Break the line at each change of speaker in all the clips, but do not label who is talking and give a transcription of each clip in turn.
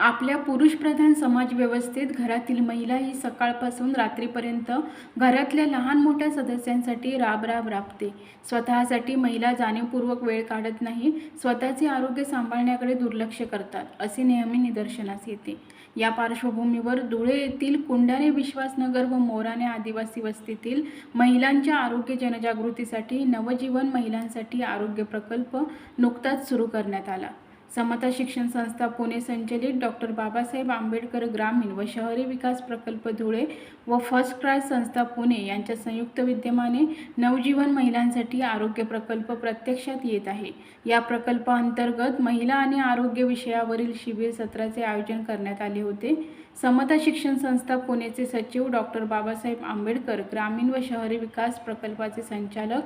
आपल्या पुरुषप्रधान समाजव्यवस्थेत घरातील महिला ही सकाळपासून रात्रीपर्यंत घरातल्या लहान मोठ्या सदस्यांसाठी राब राब राबते. स्वतःसाठी महिला जाणीवपूर्वक वेळ काढत नाही स्वतःचे आरोग्य सांभाळण्याकडे दुर्लक्ष करतात असे नेहमी निदर्शनास येते. या पार्श्वभूमीवर धुळे येथील कुंडाने विश्वासनगर व मोराने आदिवासी वस्तीतील महिलांच्या आरोग्य जनजागृतीसाठी नवजीवन महिलांसाठी आरोग्य प्रकल्प नुकताच सुरू करण्यात आला. समता शिक्षण संस्था पुणे संचलित डॉक्टर बाबासाहेब आंबेडकर ग्रामीण व शहरी विकास प्रकल्प धुळे व फर्स्ट क्लास संस्था पुणे यांच्या संयुक्त विद्यमाने नवजीवन महिलांसाठी आरोग्य प्रकल्प प्रत्यक्षात येत आहे. या प्रकल्पाअंतर्गत महिला आणि आरोग्य विषयावरील शिबिर सत्राचे आयोजन करण्यात आले होते. समता शिक्षण संस्था पुणेचे सचिव डॉक्टर बाबासाहेब आंबेडकर ग्रामीण व शहरी विकास प्रकल्पाचे संचालक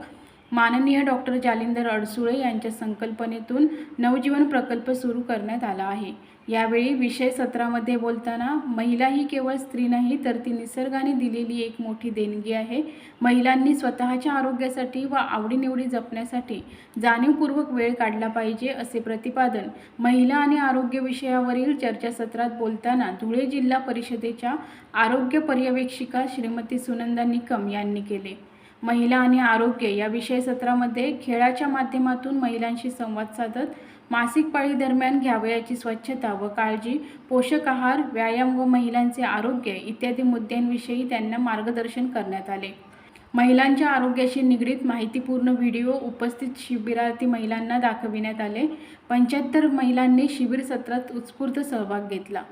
माननीय डॉक्टर जालिंदर अडसुळे यांच्या संकल्पनेतून नवजीवन प्रकल्प सुरू करण्यात आला आहे. यावेळी विषय सत्रामध्ये बोलताना महिला ही केवळ स्त्री नाही तर ती निसर्गाने दिलेली एक मोठी देणगी आहे. महिलांनी स्वतःच्या आरोग्यासाठी व आवडीनिवडी जपण्यासाठी जाणीवपूर्वक वेळ काढला पाहिजे असे प्रतिपादन महिला आणि आरोग्य विषयावरील चर्चासत्रात बोलताना धुळे जिल्हा परिषदेच्या आरोग्य पर्यवेक्षिका श्रीमती सुनंदा निकम यांनी केले. महिला आणि आरोग्य या विषय सत्रामध्ये खेळाच्या माध्यमातून महिलांशी संवाद साधत मासिक पाळी दरम्यान घ्यावयाची स्वच्छता व काळजी पोषक आहार व्यायाम व महिलांचे आरोग्य इत्यादी मुद्द्यांविषयी त्यांना मार्गदर्शन करण्यात आले. महिलांच्या आरोग्याशी निगडीत माहितीपूर्ण व्हिडिओ उपस्थित शिबिरार्थी महिलांना दाखविण्यात आले. पंच्याहत्तर महिलांनी शिबिर सत्रात उत्स्फूर्त सहभाग घेतला.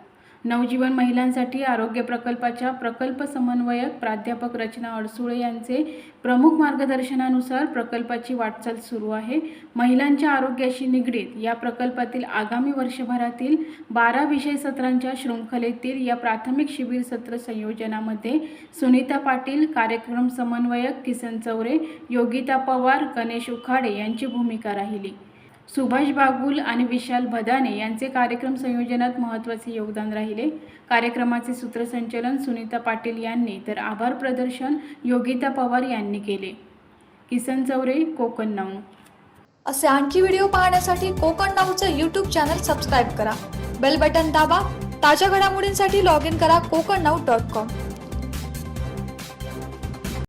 नवजीवन महिलांसाठी आरोग्य प्रकल्पाच्या प्रकल्प समन्वयक प्राध्यापक रचना अडसुळे यांचे प्रमुख मार्गदर्शनानुसार प्रकल्पाची वाटचाल सुरू आहे. महिलांच्या आरोग्याशी निगडीत या प्रकल्पातील आगामी वर्षभरातील बारा विषय सत्रांच्या शृंखलेतील या प्राथमिक शिबिर सत्र संयोजनामध्ये सुनीता पाटील कार्यक्रम समन्वयक किसन चौरे योगिता पवार गणेश उखाडे यांची भूमिका राहिली. सुभाष बागुल आणि विशाल भदाने यांचे कार्यक्रम संयोजनात महत्त्वाचे योगदान राहिले. कार्यक्रमाचे सूत्रसंचलन सुनीता पाटील यांनी तर आभार प्रदर्शन योगिता पवार यांनी केले. किसन चौरे कोकण नऊ.
असे आणखी व्हिडिओ पाहण्यासाठी कोकण नाऊचं यूट्यूब चॅनल सबस्क्राईब करा. बेल बटन दाबा. ताज्या घडामोडींसाठी लॉग इन करा कोकण नाऊ डॉट कॉम